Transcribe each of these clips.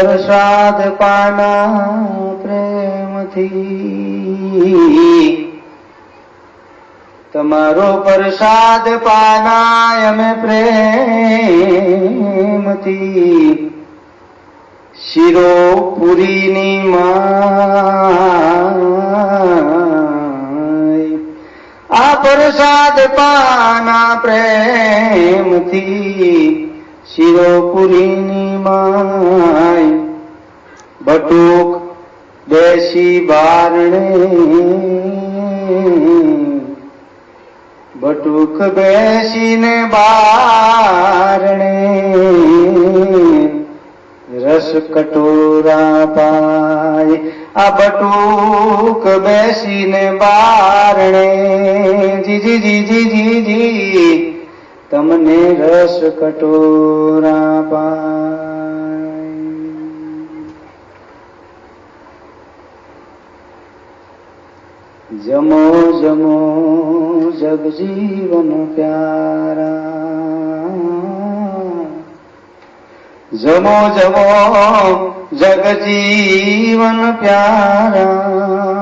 પ્રસાદ પાના પ્રેમથી. તમારો પ્રસાદ પાના અમે પ્રેમથી. શિરો પુરીની માય. આ પ્રસાદ પાના પ્રેમથી. શિરો પુરીની માય. બટુક દેશી બારણે. બટુક બેસીને બારણે. રસ કટોરા પાય. આ બટુક બેસીને બારણે. જી જી જી જી જી જી. તમને રસ કટોરા પાય. જમો જમો જગજીવન પ્યારા. જમો જમો જગજીવન પ્યારા.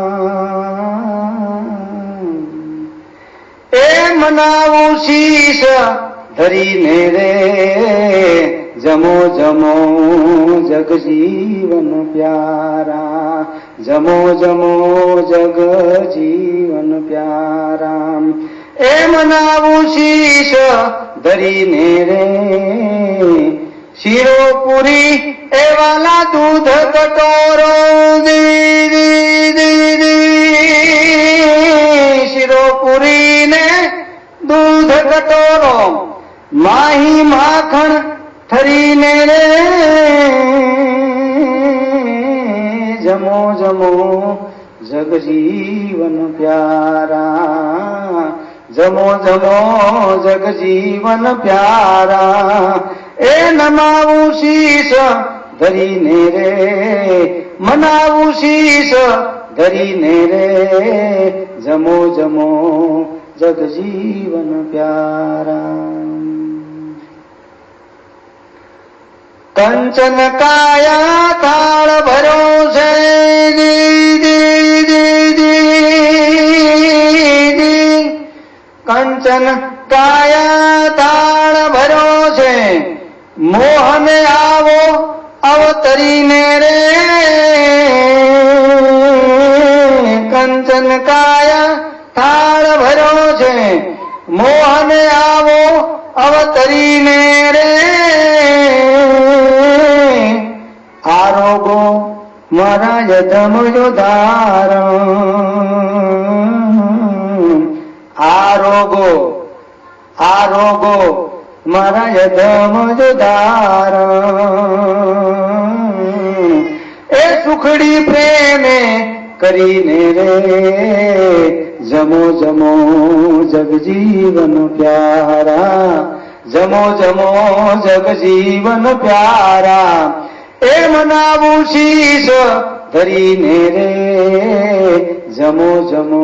મનાવું શીશ. ધરીને રે, જમો જમો જગજીવન પ્યારા. જમો જમો જગજીવન પ્યારા એ મનાવું શીશ. ધરીને રે, શિરો પુરી, એ વાલા દૂધ કટોરો. માહી માખણ ઠરીને રે જમો જમો જગજીવન પ્યારા જમો જમો જગજીવન પ્યારા એ નમાવું શીશ ધરીને રે મનાવું શીશ ધરીને રે જમો જમો જગજીવન પ્યારા કંચન કાયા કાળ ભરો છે. કંચન કાયા તાળ ભરો છે. મોહને આવો અવતરીને રે. કંચન કાયા મારા યધમ જોધાર આરોગો આરોગો મહારાજ યધમ જોધાર એ સુખડી પ્રેમે કરીને રે, જમો જમો, જગજીવન પ્યારા. જમો જમો, જગજીવન પ્યારા. એ મનાવું શીશ ધરીને રે, જમો જમો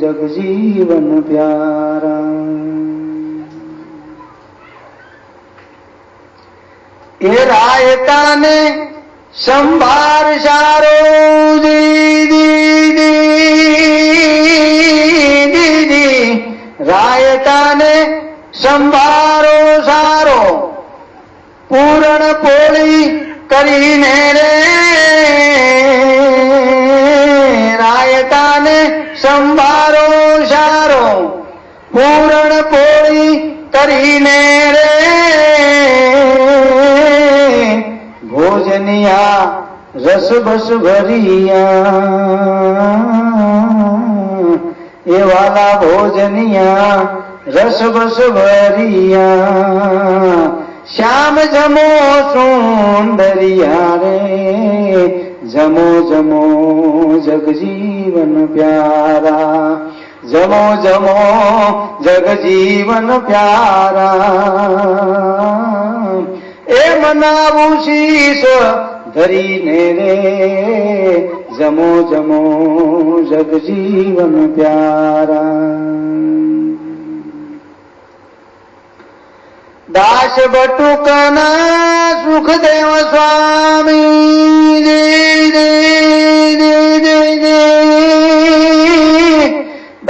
જગજીવન પ્યારા એ રાયતાને સંભાર સારો. રાયતાને સંભારો સારો, પૂરણ પોળી કરીને રે. રાયતાને સંભારો, સારો, પૂરણ પોળી કરીને રે. ભોજનિયા રસ બસ ભરિયા. એ વાલા ભોજનિયા રસ બસ ભરિયા. શ્યામ જમો સુંદરિયા રે જમો જમો જગજીવન પ્યારા, જમો જમો જગજીવન પ્યારા. એ મનાવું શીશ ધરીને રે, જમો જમો જગજીવન પ્યારા. दास बटुकन सुखदेव स्वामी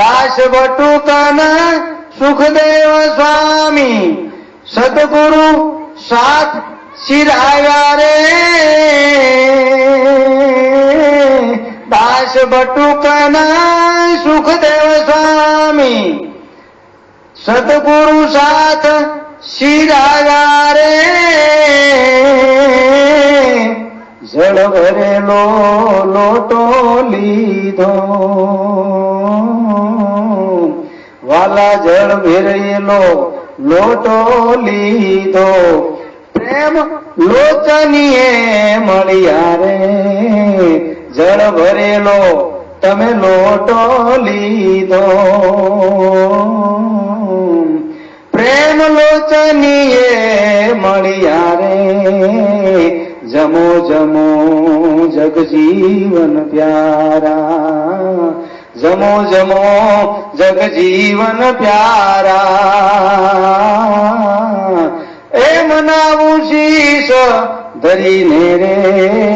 दास बटुकन सुखदेव स्वामी सतगुरु साथ सि दास बटुकन सुखदेव स्वामी सतगुरु साथ બટુકના સુખદેવ સ્વામી સદગુરુ સાથ શિરાયા રે જળ ભરેલો લોટો લીધો. વાલા જળ ભરેલો લોટો લીધો. પ્રેમ લોચનીએ મળ્યા રે. જળ ભરેલો તમે લોટો લીધો. जीवन प्यारा जमो जमो जग जीवन प्यारा ए मनाऊं शीश धरी ने रे